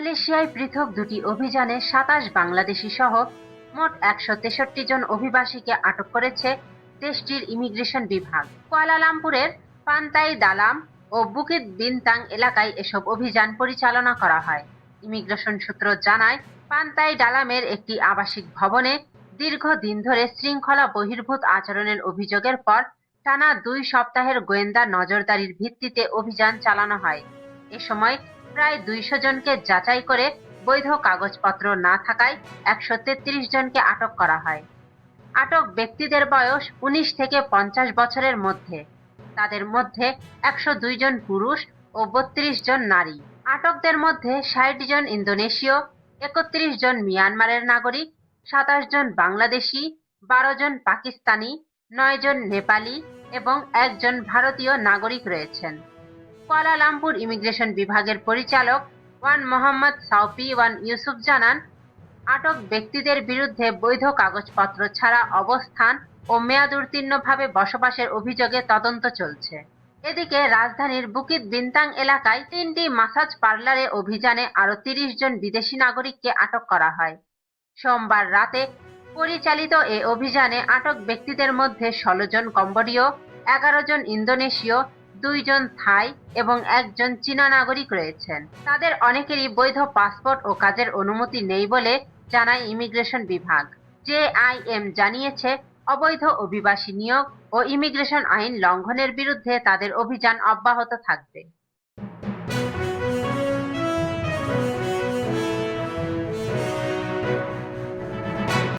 মালয়েশিয়ায় পৃথক দুটি অভিযানে সাতাশ বাংলাদেশি সহ মোট একশো তেষট্টি জন অভিবাসীকে আটক করেছে দেশটির ইমিগ্রেশন বিভাগ। কুয়ালালামপুরের পান্তাই দালাম ও বুকিত বিনতাং এলাকায় এসব অভিযান পরিচালনা করা হয়। ইমিগ্রেশন সূত্র জানায়, পান্তাই ডালামের একটি আবাসিক ভবনে দীর্ঘদিন ধরে শৃঙ্খলা বহির্ভূত আচরণের অভিযোগের পর টানা দুই সপ্তাহের গোয়েন্দা নজরদারির ভিত্তিতে অভিযান চালানো হয়। এ সময় প্রায় দুইশো জনকে যাচাই করে বৈধ কাগজপত্র না থাকায় একশো তেত্রিশ জনকে আটক করা হয়। আটক ব্যক্তিদের বয়স উনিশ থেকে পঞ্চাশ বছরের মধ্যে। তাদের মধ্যে একশো দুই জন পুরুষ ও বত্রিশ জন নারী। আটকদের মধ্যে ষাট জন ইন্দোনেশীয়, একত্রিশ জন মিয়ানমারের নাগরিক, সাতাশ জন বাংলাদেশি, বারো জন পাকিস্তানি, নয় জন নেপালি এবং একজন ভারতীয় নাগরিক রয়েছেন। কুয়ালালামপুর ইমিগ্রেশন বিভাগের পরিচালক Wan Mohammad Saufi Wan Yusuf জানান, আটক ব্যক্তিদের বিরুদ্ধে বৈধ কাগজপত্র ছাড়া অবস্থান ও মেয়াদ উত্তীর্ণভাবে বসবাসের অভিযোগে তদন্ত চলছে। এদিকে রাজধানীর বুকিত বিনতাং এলাকায় তিনটি মাসাজ পার্লারে অভিযানে আরও তিরিশ জন বিদেশি নাগরিককে আটক করা হয়। সোমবার রাতে পরিচালিত এ অভিযানে আটক ব্যক্তিদের মধ্যে ষোলো জন কম্বোডীয়, এগারো জন ইন্দোনেশীয় দুইজন থাই এবং একজন চীনা নাগরিক রয়েছেন। তাদের অনেকেরই বৈধ পাসপোর্ট ও কাজের অনুমতি নেই বলে জানায় ইমিগ্রেশন বিভাগ। জেআইএম জানিয়েছে, অবৈধ অভিবাসী নিয়োগ ও ইমিগ্রেশন আইন লঙ্ঘনের বিরুদ্ধে তাদের অভিযান অব্যাহত থাকবে।